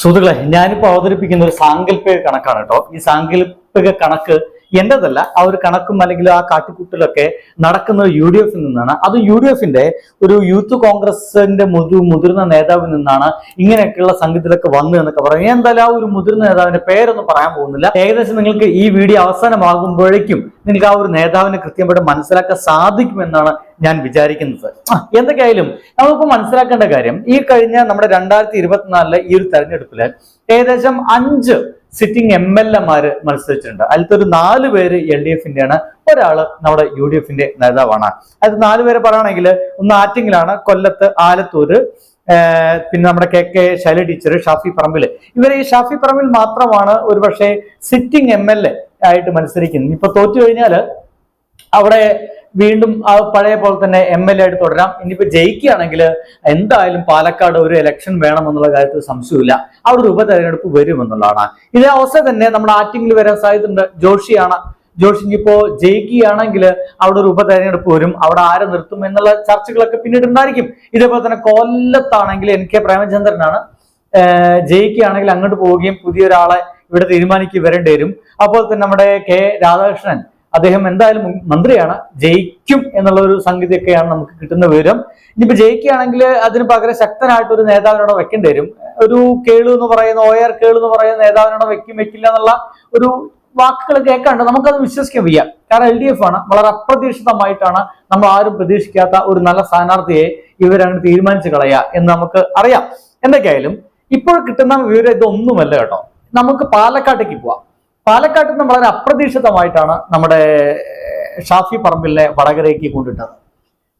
സുഹൃത്തുക്കളെ ഞാനിപ്പോൾ അവതരിപ്പിക്കുന്ന ഒരു സാങ്കല്പിക കണക്കാണ് കേട്ടോ. ഈ സാങ്കല്പിക കണക്ക് എന്റേതല്ല ആ ഒരു കണക്കും അല്ലെങ്കിൽ ആ കാട്ടിക്കൂട്ടലൊക്കെ നടക്കുന്നത് യു ഡി എഫിൽ നിന്നാണ്. അത് യു ഡി എഫിന്റെ ഒരു യൂത്ത് കോൺഗ്രസിന്റെ മുതു മുതിർന്ന നേതാവിൽ നിന്നാണ് ഇങ്ങനെയൊക്കെയുള്ള സംഗീതത്തിലൊക്കെ വന്നു എന്നൊക്കെ പറയും ഞാൻ എന്തായാലും ആ ഒരു മുതിർന്ന നേതാവിന്റെ പേരൊന്നും പറയാൻ പോകുന്നില്ല. ഏകദേശം നിങ്ങൾക്ക് ഈ വീഡിയോ അവസാനമാകുമ്പോഴേക്കും നിങ്ങൾക്ക് ആ ഒരു നേതാവിനെ കൃത്യമായിട്ട് മനസ്സിലാക്കാൻ സാധിക്കുമെന്നാണ് ഞാൻ വിചാരിക്കുന്നത്. എന്തൊക്കെയായാലും നമ്മളിപ്പോൾ മനസ്സിലാക്കേണ്ട കാര്യം ഈ കഴിഞ്ഞ നമ്മുടെ രണ്ടായിരത്തി ഇരുപത്തിനാലിലെ ഈ ഒരു തെരഞ്ഞെടുപ്പിൽ ഏകദേശം അഞ്ച് സിറ്റിംഗ് എം എൽ എമാര് മത്സരിച്ചിട്ടുണ്ട്. അതിലത്തെ ഒരു നാല് പേര് എൽ ഡി എഫിന്റെയാണ് ഒരാൾ നമ്മുടെ യു ഡി എഫിന്റെ നേതാവാണ്. അത് നാല് പേരെ പറയുകയാണെങ്കിൽ ഒന്ന് ആറ്റിങ്ങിലാണ് കൊല്ലത്ത് ആലത്തൂര് പിന്നെ നമ്മുടെ K K Shaila teacher Shafi Parambil. ഇവർ ഈ ഷാഫി പറമ്പിൽ മാത്രമാണ് ഒരുപക്ഷെ സിറ്റിംഗ് എം എൽ എ ആയിട്ട് മത്സരിക്കുന്നത്. ഇപ്പൊ തോറ്റു കഴിഞ്ഞാൽ അവിടെ വീണ്ടും ആ പഴയ പോലെ തന്നെ എം എൽ എ ആയിട്ട് തുടരാം. ഇനിയിപ്പോ ജയിക്കുകയാണെങ്കിൽ എന്തായാലും പാലക്കാട് ഒരു ഇലക്ഷൻ വേണമെന്നുള്ള കാര്യത്തിൽ സംശയമില്ല അവിടെ ഒരു ഉപതെരഞ്ഞെടുപ്പ് വരുമെന്നുള്ളതാണ്. ഇതേ അവസ്ഥ തന്നെ നമ്മൾ ആറ്റിങ്ങിൽ വരാൻ സാധ്യതയുണ്ട്. ജോഷിയാണ്. ജോഷി ഇപ്പോ ജയിക്കുകയാണെങ്കിൽ അവിടെ ഒരു ഉപതെരഞ്ഞെടുപ്പ് വരും. അവിടെ ആരെ നിർത്തും എന്നുള്ള ചർച്ചകളൊക്കെ പിന്നീട് ഉണ്ടായിരിക്കും. ഇതേപോലെ തന്നെ കൊല്ലത്താണെങ്കിൽ എൻ കെ പ്രേമചന്ദ്രനാണ്. ജയിക്കുകയാണെങ്കിൽ അങ്ങോട്ട് പോവുകയും പുതിയൊരാളെ ഇവിടെ തീരുമാനിക്കുക വരേണ്ടി വരും. അപ്പോൾ തന്നെ നമ്മുടെ കെ രാധാകൃഷ്ണൻ. അദ്ദേഹം എന്തായാലും മന്ത്രിയാണ്. ജയിക്കും എന്നുള്ള ഒരു സംഗതിയൊക്കെയാണ് നമുക്ക് കിട്ടുന്ന വിവരം. ഇനിയിപ്പോ ജയിക്കുകയാണെങ്കിൽ അതിന് പകരം ശക്തനായിട്ട് ഒരു നേതാവിനോട് വെക്കേണ്ടി വരും. ഒരു കേളു എന്ന് പറയുന്ന ഒ ആർ കേളു എന്ന് പറയുന്ന നേതാവിനോട് വെക്കും വെക്കില്ല എന്നുള്ള ഒരു വാക്കുകൾ കേൾക്കാണ്ട് നമുക്കത് വിശ്വസിക്കാൻ വയ്യ. കാരണം എൽ ഡി എഫ് ആണ്. വളരെ അപ്രതീക്ഷിതമായിട്ടാണ് നമ്മൾ ആരും പ്രതീക്ഷിക്കാത്ത ഒരു നല്ല സ്ഥാനാർത്ഥിയെ ഇവരങ്ങ് തീരുമാനിച്ചു കളയുക എന്ന് നമുക്ക് അറിയാം. എന്തൊക്കെയായാലും ഇപ്പോൾ കിട്ടുന്ന വിവരം ഇതൊന്നുമല്ല കേട്ടോ. നമുക്ക് പാലക്കാട്ടേക്ക് പോവാം. പാലക്കാട്ടിൽ നിന്ന് വളരെ അപ്രതീക്ഷിതമായിട്ടാണ് നമ്മുടെ ഷാഫി പറമ്പിലെ വടകരയ്ക്ക് കൊണ്ടിട്ടത്.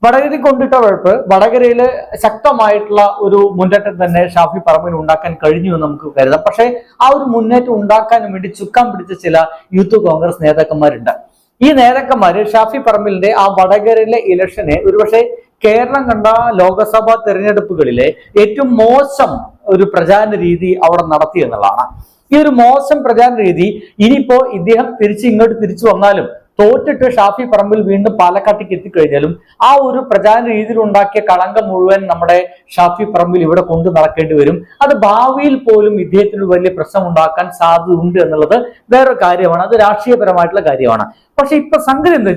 വടകരയ്ക്ക് കൊണ്ടിട്ട വഴപ്പ് വടകരയിൽ ശക്തമായിട്ടുള്ള ഒരു മുന്നേറ്റം തന്നെ ഷാഫി പറമ്പിന് ഉണ്ടാക്കാൻ കഴിഞ്ഞു എന്ന് നമുക്ക് കരുതാം. പക്ഷേ ആ ഒരു മുന്നേറ്റം ഉണ്ടാക്കാൻ വേണ്ടി ചുക്കാൻ പിടിച്ച ചില യൂത്ത് കോൺഗ്രസ് നേതാക്കന്മാരുണ്ട്. ഈ നേതാക്കന്മാര് ഷാഫി പറമ്പിലിന്റെ ആ വടകരയിലെ ഇലക്ഷനെ ഒരുപക്ഷെ കേരളം കണ്ട ലോകസഭാ തെരഞ്ഞെടുപ്പുകളിലെ ഏറ്റവും മോശം ഒരു പ്രചാരണ രീതി അവിടെ നടത്തി എന്നുള്ളതാണ്. ഈ ഒരു മോശം പ്രചാരണ രീതി ഇനിയിപ്പോ ഇദ്ദേഹം തിരിച്ച് ഇങ്ങോട്ട് തിരിച്ചു വന്നാലും തോറ്റിട്ട് ഷാഫി പറമ്പിൽ വീണ്ടും പാലക്കാട്ടേക്ക് എത്തിക്കഴിഞ്ഞാലും ആ ഒരു പ്രചാരണ രീതിയിൽ ഉണ്ടാക്കിയ കളങ്കം മുഴുവൻ നമ്മുടെ ഷാഫി പറമ്പിൽ ഇവിടെ കൊണ്ടു നടക്കേണ്ടി വരും. അത് ഭാവിയിൽ പോലും ഇദ്ദേഹത്തിന് വലിയ പ്രശ്നം ഉണ്ടാക്കാൻ സാധ്യത ഉണ്ട് എന്നുള്ളത് വേറെ കാര്യമാണ്. അത് രാഷ്ട്രീയപരമായിട്ടുള്ള കാര്യമാണ്. പക്ഷെ ഇപ്പൊ സംഗതി എന്താ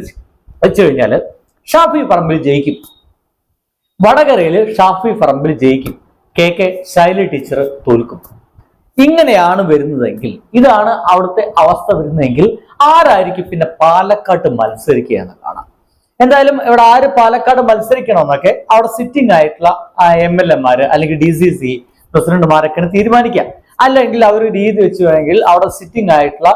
വെച്ച് കഴിഞ്ഞാൽ ഷാഫി പറമ്പിൽ ജയിക്കും. വടകരയിൽ ഷാഫി പറമ്പിൽ ജയിക്കും. കെ കെ ശൈലി ടീച്ചർ തോൽക്കും. ഇങ്ങനെയാണ് വരുന്നതെങ്കിൽ ഇതാണ് അവിടുത്തെ അവസ്ഥ വരുന്നതെങ്കിൽ ആരായിരിക്കും പിന്നെ പാലക്കാട്ട് മത്സരിക്കുക എന്ന് കാണാം. എന്തായാലും ഇവിടെ ആര് പാലക്കാട് മത്സരിക്കണമെന്നൊക്കെ അവിടെ സിറ്റിംഗ് ആയിട്ടുള്ള എം എൽ എമാര് അല്ലെങ്കിൽ ഡി സി സി പ്രസിഡന്റുമാരൊക്കെയാണ് തീരുമാനിക്കാം അല്ലെങ്കിൽ അവർ രീതി വെച്ച് വേണമെങ്കിൽ അവിടെ സിറ്റിംഗ് ആയിട്ടുള്ള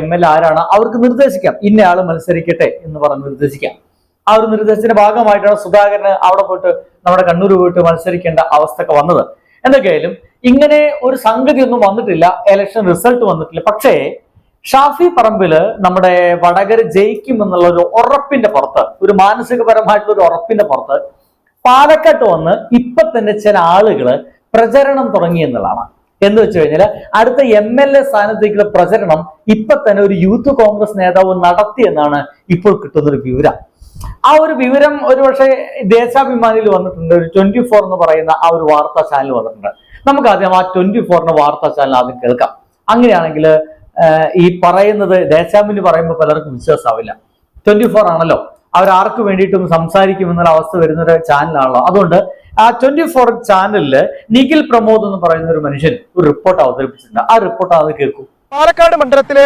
എം എൽ ആരാണ് അവർക്ക് നിർദ്ദേശിക്കാം. ഇന്നയാൾ മത്സരിക്കട്ടെ എന്ന് പറഞ്ഞ് നിർദ്ദേശിക്കാം. ആ ഒരു നിർദ്ദേശത്തിന്റെ ഭാഗമായിട്ടാണ് സുധാകരന് അവിടെ പോയിട്ട് നമ്മുടെ കണ്ണൂർ പോയിട്ട് മത്സരിക്കേണ്ട അവസ്ഥയൊക്കെ വന്നത്. എന്തൊക്കെയായാലും ഇങ്ങനെ ഒരു സംഗതി ഒന്നും വന്നിട്ടില്ല. ഇലക്ഷൻ റിസൾട്ട് വന്നിട്ടില്ല. പക്ഷേ ഷാഫി പറമ്പിൽ നമ്മുടെ വടകര ജയിക്കും എന്നുള്ള ഒരു ഉറപ്പിന്റെ പുറത്ത് ഒരു മാനസികപരമായിട്ടുള്ള ഒരു ഉറപ്പിന്റെ പുറത്ത് പാലക്കാട്ട് വന്ന് ഇപ്പൊ തന്നെ ചില ആളുകൾ പ്രചരണം തുടങ്ങി എന്നുള്ളതാണ്. എന്ന് വെച്ച് കഴിഞ്ഞാൽ അടുത്ത എം എൽ എ സ്ഥാനത്തേക്കുള്ള പ്രചരണം ഇപ്പൊ തന്നെ ഒരു യൂത്ത് കോൺഗ്രസ് നേതാവ് നടത്തി എന്നാണ് ഇപ്പോൾ കിട്ടുന്ന ഒരു വിവരം. ആ ഒരു വിവരം ഒരുപക്ഷെ ദേശാഭിമാനിയിൽ വന്നിട്ടുണ്ട്. ഒരു ട്വന്റി ഫോർ എന്ന് പറയുന്ന ആ ഒരു വാർത്താ ചാനൽ വന്നിട്ടുണ്ട്. നമുക്ക് ആദ്യം ആ ട്വന്റി ഫോറിന്റെ വാർത്താ ചാനൽ ആദ്യം കേൾക്കാം. അങ്ങനെയാണെങ്കിൽ ഈ പറയുന്നത് ദേശാഭിമാനി പറയുമ്പോൾ പലർക്കും വിശ്വാസമാവില്ല ട്വന്റി ഫോർ ആണല്ലോ. അവർ ആർക്ക് വേണ്ടിയിട്ടും സംസാരിക്കും എന്നുള്ള അവസ്ഥ വരുന്ന ഒരു ചാനലാണല്ലോ അതുകൊണ്ട് ആ ട്വന്റി ഫോർ ചാനലിൽ നിഖിൽ പ്രമോദ് എന്ന് പറയുന്ന ഒരു മനുഷ്യൻ ഒരു റിപ്പോർട്ട് അവതരിപ്പിച്ചിട്ടുണ്ട്. ആ റിപ്പോർട്ട് അത് കേൾക്കൂ. പാലക്കാട് മണ്ഡലത്തിലെ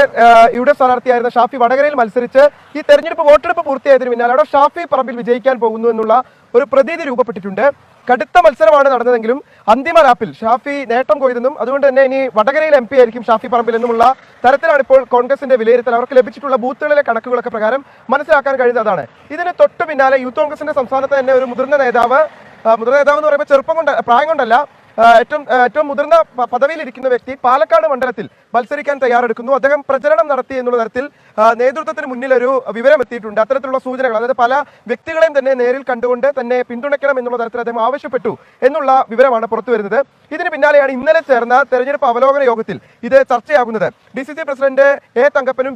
യു സ്ഥാനാർത്ഥിയായിരുന്ന ഷാഫി വടകരയിൽ മത്സരിച്ച് ഈ തെരഞ്ഞെടുപ്പ് വോട്ടെടുപ്പ് പൂർത്തിയായതിനു പിന്നാലെ അവിടെ ഷാഫി പറമ്പിൽ വിജയിക്കാൻ പോകുന്നു എന്നുള്ള ഒരു പ്രതീതി രൂപപ്പെട്ടിട്ടുണ്ട്. കടുത്ത മത്സരമാണ് നടന്നതെങ്കിലും അന്തിമ റാപ്പിൽ ഷാഫി നേട്ടം കൊയ്തെന്നും അതുകൊണ്ട് തന്നെ ഇനി വടകരയിൽ എം പി ആയിരിക്കും ഷാഫി പറമ്പിൽ എന്നുമുള്ള തരത്തിലാണ് ഇപ്പോൾ കോൺഗ്രസിന്റെ വിലയിരുത്തൽ. അവർക്ക് ലഭിച്ചിട്ടുള്ള ബൂത്തുകളിലെ കണക്കുകളൊക്കെ പ്രകാരം മനസ്സിലാക്കാൻ കഴിയുന്നതാണ് ഇതിന് തൊട്ടു പിന്നാലെ യൂത്ത് കോൺഗ്രസിന്റെ സംസ്ഥാനത്ത് തന്നെ ഒരു മുതിർന്ന നേതാവ് മുതിർന്ന നേതാവ് എന്ന് പറയുമ്പോൾ ചെറുപ്പം കൊണ്ട് പ്രായം കൊണ്ടല്ല ഏറ്റവും ഏറ്റവും മുതിർന്ന പദവിയിലിരിക്കുന്ന വ്യക്തി പാലക്കാട് മണ്ഡലത്തിൽ മത്സരിക്കാൻ തയ്യാറെടുക്കുന്നു. അദ്ദേഹം പ്രചരണം നടത്തി എന്നുള്ള തരത്തിൽ നേതൃത്വത്തിന് മുന്നിൽ ഒരു വിവരം എത്തിയിട്ടുണ്ട്. അത്തരത്തിലുള്ള സൂചനകൾ അതായത് പല വ്യക്തികളെയും തന്നെ നേരിൽ കണ്ടുകൊണ്ട് തന്നെ പിന്തുണയ്ക്കണം എന്നുള്ള തരത്തിൽ അദ്ദേഹം ആവശ്യപ്പെട്ടു എന്നുള്ള വിവരമാണ് പുറത്തു വരുന്നത്. ഇതിന് പിന്നാലെയാണ് ഇന്നലെ ചേർന്ന തെരഞ്ഞെടുപ്പ് അവലോകന യോഗത്തിൽ ഇത് ചർച്ചയാകുന്നത്. D C C president A തങ്കപ്പനും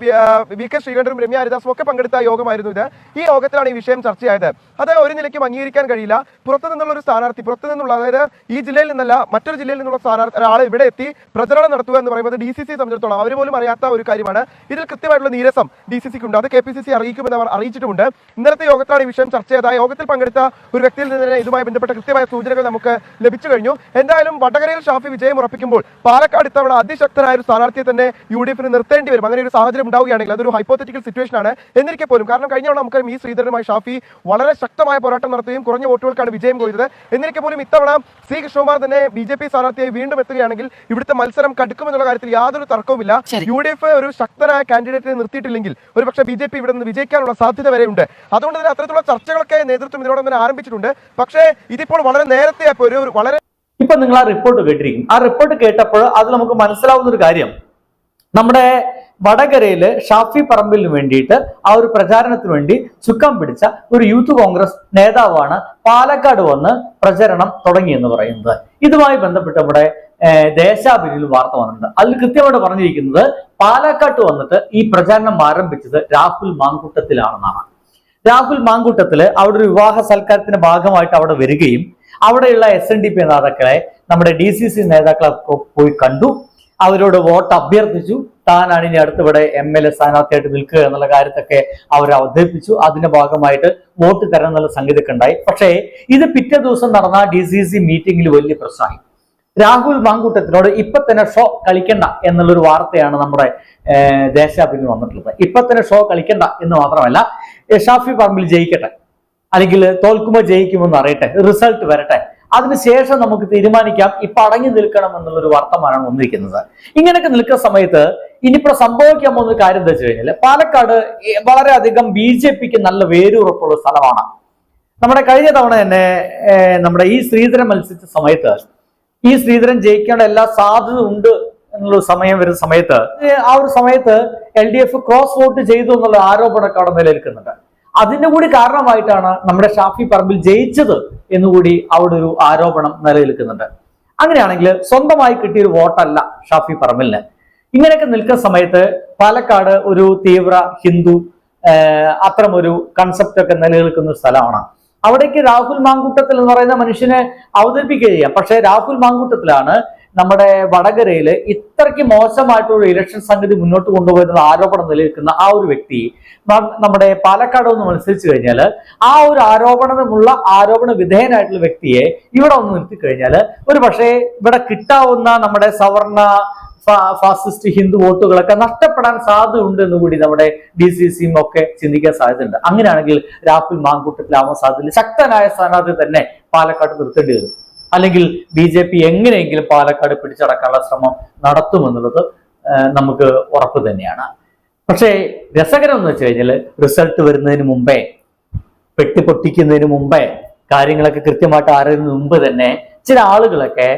V K ശ്രീകണ്ഠനും രമ്യ ഹരിദാസും ഒക്കെ പങ്കെടുത്ത യോഗമായിരുന്നു ഇത്. ഈ യോഗത്തിലാണ് ഈ വിഷയം ചർച്ചയായത്. അത് ഒരു നിലയ്ക്കും അംഗീകരിക്കാൻ കഴിയില്ല. പുറത്തു നിന്നുള്ള ഒരു സ്ഥാനാർത്ഥി പുറത്തു നിന്നുള്ള അതായത് ഈ ജില്ലയിൽ നിന്നല്ല മാത്രമല്ല മറ്റൊരു ജില്ലയിൽ നിന്നുള്ള സ്ഥാനാർത്ഥി ഒരാൾ ഇവിടെ എത്തി പ്രചരണം നടത്തുക എന്ന് പറയുന്നത് ഡി സി സി സംബന്ധിച്ചിടത്തോളം അവർ പോലും അറിയാത്ത ഒരു കാര്യമാണ്. ഇതിൽ കൃത്യമായിട്ടുള്ള നീരസം ഡി സി സിക്ക് ഉണ്ട് അത് കെ പി സി സി അറിയിക്കുമെന്ന് അവർ അറിയിച്ചിട്ടുണ്ട് ഇന്നലത്തെ യോഗത്തിലാണ് ഈ വിഷയം ചർച്ച ചെയ്ത യോഗത്തിൽ പങ്കെടുത്ത ഒരു വ്യക്തിയിൽ നിന്ന് തന്നെ ഇതുമായി ബന്ധപ്പെട്ട കൃത്യമായ സൂചനകൾ നമുക്ക് ലഭിച്ചു കഴിഞ്ഞു. എന്തായാലും വടകരയിൽ ഷാഫി വിജയം ഉറപ്പിക്കുമ്പോൾ പാലക്കാട് ഇത്തവണ അതിശക്തനായ ഒരു സ്ഥാനാർത്ഥിയെ തന്നെ യു ഡി എഫിന് നിർത്തേണ്ടി വരും. അങ്ങനെ ഒരു സാഹചര്യം ഉണ്ടാവുകയാണെങ്കിൽ അതൊരു ഹൈപ്പോത്തറ്റിക്കൽ സിറ്റുവേഷൻ ആണ്. എന്നിരിക്കെ പോലും കാരണം കഴിഞ്ഞ തവണ നമുക്ക് ഈ ശ്രീധരനുമായി ഷാഫി വളരെ ശക്തമായ പോരാട്ടം നടത്തുകയും കുറഞ്ഞ വോട്ടുകൾക്കാണ് വിജയം കൊയ്തത്. എന്നിരിക്കെ പോലും ഇത്തവണ സി കൃഷ്ണകുമാർ തന്നെ ബി ജെ പി സ്ഥാനാർത്ഥിയായി വീണ്ടും എത്തുകയാണെങ്കിൽ ഇവിടുത്തെ മത്സരം കടുക്കുമെന്നുള്ള കാര്യത്തിൽ യാതൊരു തർക്കവുമില്ല. യു ഡി എഫ് ഒരു ശക്തനായ കാൻഡിഡേറ്റിനെ നിർത്തിയിട്ടില്ലെങ്കിൽ ഒരു പക്ഷേ ബി ജെ പി ഇവിടെ നിന്ന് വിജയിക്കാനുള്ള സാധ്യത വരെയുണ്ട്. അതുകൊണ്ട് തന്നെ അത്തരത്തിലുള്ള ചർച്ചകളൊക്കെ നേതൃത്വം ഇതിനോടൊപ്പം തന്നെ ആരംഭിച്ചിട്ടുണ്ട്. പക്ഷേ ഇതിപ്പോൾ വളരെ നേരത്തെ ഒരു വളരെ ഇപ്പൊ നിങ്ങൾ ആ റിപ്പോർട്ട് കേട്ടിരിക്കും. ആ റിപ്പോർട്ട് കേട്ടപ്പോൾ അത് നമുക്ക് മനസ്സിലാവുന്ന ഒരു കാര്യം. നമ്മുടെ വടകരയിൽ ഷാഫി പറമ്പിലിന് വേണ്ടിയിട്ട് ആ ഒരു പ്രചാരണത്തിന് വേണ്ടി ചുക്കം പിടിച്ച ഒരു യൂത്ത് കോൺഗ്രസ് നേതാവാണ് പാലക്കാട് വന്ന് പ്രചരണം തുടങ്ങിയെന്ന് പറയുന്നത്. ഇതുമായി ബന്ധപ്പെട്ട് ഇവിടെ ദേശാഭിനിയിൽ വാർത്ത വന്നിട്ടുണ്ട്. അതിൽ കൃത്യമായിട്ട് പറഞ്ഞിരിക്കുന്നത് പാലക്കാട്ട് വന്നിട്ട് ഈ പ്രചാരണം ആരംഭിച്ചത് രാഹുൽ മാങ്കൂട്ടത്തിലാണെന്നാണ്. രാഹുൽ മാങ്കൂട്ടത്തിൽ അവിടെ ഒരു വിവാഹ സൽക്കാരത്തിന്റെ ഭാഗമായിട്ട് അവിടെ വരികയും അവിടെയുള്ള എസ് എൻ ഡി പി നേതാക്കളെ നമ്മുടെ ഡി സി സി നേതാക്കളെ പോയി കണ്ടു. അവരോട് വോട്ട് അഭ്യർത്ഥിച്ചു. താനാണ് ഇനി അടുത്തിവിടെ എം എൽ എ സ്ഥാനാർത്ഥിയായിട്ട് നിൽക്കുക എന്നുള്ള കാര്യത്തൊക്കെ അവർ അവതരിപ്പിച്ചു. അതിന്റെ ഭാഗമായിട്ട് വോട്ട് തരണം എന്നുള്ള സംഗതിയൊക്കെ ഉണ്ടായി. പക്ഷേ ഇത് പിറ്റേ ദിവസം നടന്ന ഡി സി സി മീറ്റിംഗിൽ വലിയ പ്രശ്നമായി. രാഹുൽ മാങ്കൂട്ടത്തിനോട് ഇപ്പൊ തന്നെ ഷോ കളിക്കണ്ട എന്നുള്ളൊരു വാർത്തയാണ് നമ്മുടെ ദേശാഭിന് വന്നിട്ടുള്ളത്. ഇപ്പൊ തന്നെ ഷോ കളിക്കണ്ട എന്ന് മാത്രമല്ല ഷാഫി പറമ്പിൽ ജയിക്കട്ടെ. അല്ലെങ്കിൽ തോൽക്കുമ്പോൾ ജയിക്കുമെന്ന് അറിയട്ടെ. റിസൾട്ട് വരട്ടെ. അതിനുശേഷം നമുക്ക് തീരുമാനിക്കാം. ഇപ്പൊ അടങ്ങി നിൽക്കണം എന്നുള്ളൊരു വർത്തമാനമാണ് വന്നിരിക്കുന്നത്. ഇങ്ങനെയൊക്കെ നിൽക്കുന്ന സമയത്ത് ഇനിയിപ്പോ സംഭവിക്കാൻ പോകുന്ന കാര്യം എന്താ വെച്ച് കഴിഞ്ഞാൽ പാലക്കാട് വളരെയധികം ബി ജെ പിക്ക് നല്ല വേരുറപ്പുള്ള സ്ഥലമാണ്. നമ്മുടെ കഴിഞ്ഞ തവണ തന്നെ നമ്മുടെ ഈ ശ്രീധരൻ മത്സരിച്ച സമയത്ത് ഈ ശ്രീധരൻ ജയിക്കേണ്ട എല്ലാ സാധ്യത ഉണ്ട് എന്നുള്ള സമയം വരുന്ന സമയത്ത് ആ ഒരു സമയത്ത് L D F cross vote ചെയ്തു എന്നുള്ള ആരോപണമൊക്കെ അവിടെ നിലനിൽക്കുന്നുണ്ട്. അതിന്റെ കൂടി കാരണമായിട്ടാണ് നമ്മുടെ ഷാഫി പറമ്പിൽ ജയിച്ചത് എന്നുകൂടി അവിടെ ഒരു ആരോപണം നിലനിൽക്കുന്നുണ്ട്. അങ്ങനെയാണെങ്കിൽ സ്വന്തമായി കിട്ടിയ ഒരു വോട്ടല്ല ഷാഫി പറമ്പിലിന്. ഇങ്ങനെയൊക്കെ നിൽക്കുന്ന സമയത്ത് പാലക്കാട് ഒരു തീവ്ര ഹിന്ദു അത്തരമൊരു കൺസെപ്റ്റ് ഒക്കെ നിലനിൽക്കുന്ന ഒരു സ്ഥലമാണ്. അവിടേക്ക് രാഹുൽ മാങ്കൂട്ടത്തിൽ എന്ന് പറയുന്ന മനുഷ്യനെ അവതരിപ്പിക്കുക ചെയ്യാം. പക്ഷേ രാഹുൽ മാങ്കൂട്ടത്തിലാണ് നമ്മുടെ വടകരയിൽ ഇത്രയ്ക്ക് മോശമായിട്ടുള്ള ഇലക്ഷൻ സംഗതി മുന്നോട്ട് കൊണ്ടുപോയെന്നുള്ള ആരോപണം നിലനിൽക്കുന്ന ആ ഒരു വ്യക്തി നമ്മുടെ പാലക്കാട് ഒന്ന് മത്സരിച്ചു കഴിഞ്ഞാൽ ആ ഒരു ആരോപണമുള്ള ആരോപണ വിധേയനായിട്ടുള്ള വ്യക്തിയെ ഇവിടെ ഒന്ന് നിർത്തി കഴിഞ്ഞാൽ ഒരു പക്ഷേ ഇവിടെ കിട്ടാവുന്ന നമ്മുടെ സവർണ ഫാസിസ്റ്റ് ഹിന്ദു വോട്ടുകളൊക്കെ നഷ്ടപ്പെടാൻ സാധ്യതയുണ്ട് എന്ന് കൂടി നമ്മുടെ ഡി സി സിയും ഒക്കെ ചിന്തിക്കാൻ സാധ്യതയുണ്ട്. അങ്ങനെയാണെങ്കിൽ രാഹുൽ മാങ്കൂട്ടത്തിലാവാൻ സാധ്യതയില്ല. ശക്തനായ സ്ഥാനാർത്ഥി തന്നെ പാലക്കാട് നിർത്തേണ്ടി വരും. അല്ലെങ്കിൽ ബി ജെ പി എങ്ങനെയെങ്കിലും പാലക്കാട് പിടിച്ചടക്കാനുള്ള ശ്രമം നടത്തുമെന്നുള്ളത് നമുക്ക് ഉറപ്പ് തന്നെയാണ്. പക്ഷേ രസകരം എന്ന് വെച്ച് കഴിഞ്ഞാൽ റിസൾട്ട് വരുന്നതിന് മുമ്പേ പെട്ടി പൊട്ടിക്കുന്നതിന് മുമ്പേ കാര്യങ്ങളൊക്കെ കൃത്യമായിട്ട് അറിയുന്നതിന് മുമ്പ് തന്നെ ചില ആളുകളൊക്കെ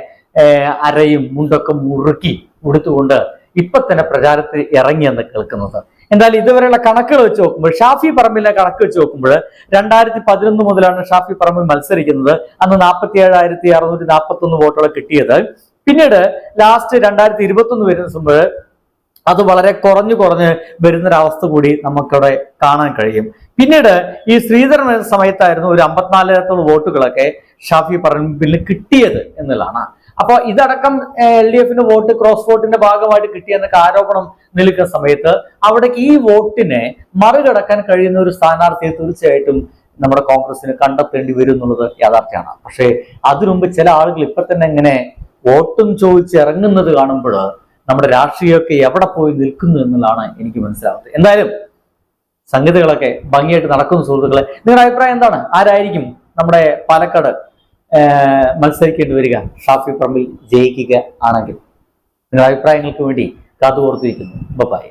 അരയും മുണ്ടൊക്കെ മുറുക്കി ഉടുത്തുകൊണ്ട് ഇപ്പൊ തന്നെ പ്രചാരത്തിൽ ഇറങ്ങിയെന്ന് കേൾക്കുന്നത്. എന്തായാലും ഇതുവരെയുള്ള കണക്കുകൾ വെച്ച് നോക്കുമ്പോൾ ഷാഫി പറമ്പിലെ കണക്ക് വെച്ച് നോക്കുമ്പോൾ രണ്ടായിരത്തി പതിനൊന്ന് മുതലാണ് ഷാഫി പറമ്പിൽ മത്സരിക്കുന്നത്. അന്ന് നാൽപ്പത്തി ഏഴായിരത്തി അറുന്നൂറ്റി നാൽപ്പത്തി ഒന്ന് വോട്ടുകൾ കിട്ടിയത്. പിന്നീട് ലാസ്റ്റ് രണ്ടായിരത്തി ഇരുപത്തി ഒന്ന് വരുന്ന സമയത്ത് അത് വളരെ കുറഞ്ഞു കുറഞ്ഞ് വരുന്നൊരവസ്ഥ കൂടി നമുക്കിവിടെ കാണാൻ കഴിയും. പിന്നീട് ഈ ശ്രീധരൻ സമയത്തായിരുന്നു ഒരു അമ്പത്തിനാലായിരത്തോളം വോട്ടുകളൊക്കെ ഷാഫി പറമ്പിൽ കിട്ടിയത് എന്നുള്ളതാണ്. അപ്പൊ ഇതടക്കം എൽ ഡി എഫിന് വോട്ട് ക്രോസ് വോട്ടിന്റെ ഭാഗമായിട്ട് കിട്ടിയെന്നൊക്കെ ആരോപണം നിൽക്കുന്ന സമയത്ത് അവിടേക്ക് ഈ വോട്ടിനെ മറികടക്കാൻ കഴിയുന്ന ഒരു സ്ഥാനാർത്ഥിയെ തീർച്ചയായിട്ടും നമ്മുടെ കോൺഗ്രസിന് കണ്ടെത്തേണ്ടി വരും എന്നുള്ളത് യാഥാർത്ഥ്യമാണ്. പക്ഷേ അതിനുമുമ്പ് ചില ആളുകൾ ഇപ്പൊ തന്നെ ഇങ്ങനെ വോട്ടും ചോദിച്ച് ഇറങ്ങുന്നത് കാണുമ്പോൾ നമ്മുടെ രാഷ്ട്രീയമൊക്കെ എവിടെ പോയി നിൽക്കുന്നു എന്നുള്ളതാണ് എനിക്ക് മനസ്സിലാവുന്നത്. എന്തായാലും സംഗതികളൊക്കെ ഭംഗിയായിട്ട് നടക്കുന്നു സുഹൃത്തുക്കളെ. നിങ്ങളുടെ അഭിപ്രായം എന്താണ്? ആരായിരിക്കും നമ്മുടെ പാലക്കാട് മത്സരിക്കേണ്ടി വരിക. ഷാഫി പറമ്പിൽ ജയിക്കുക ആണെങ്കിൽ. നിങ്ങളുടെ അഭിപ്രായങ്ങൾക്ക് വേണ്ടി കാത്തുപോർത്തിരിക്കുന്നു ബൈ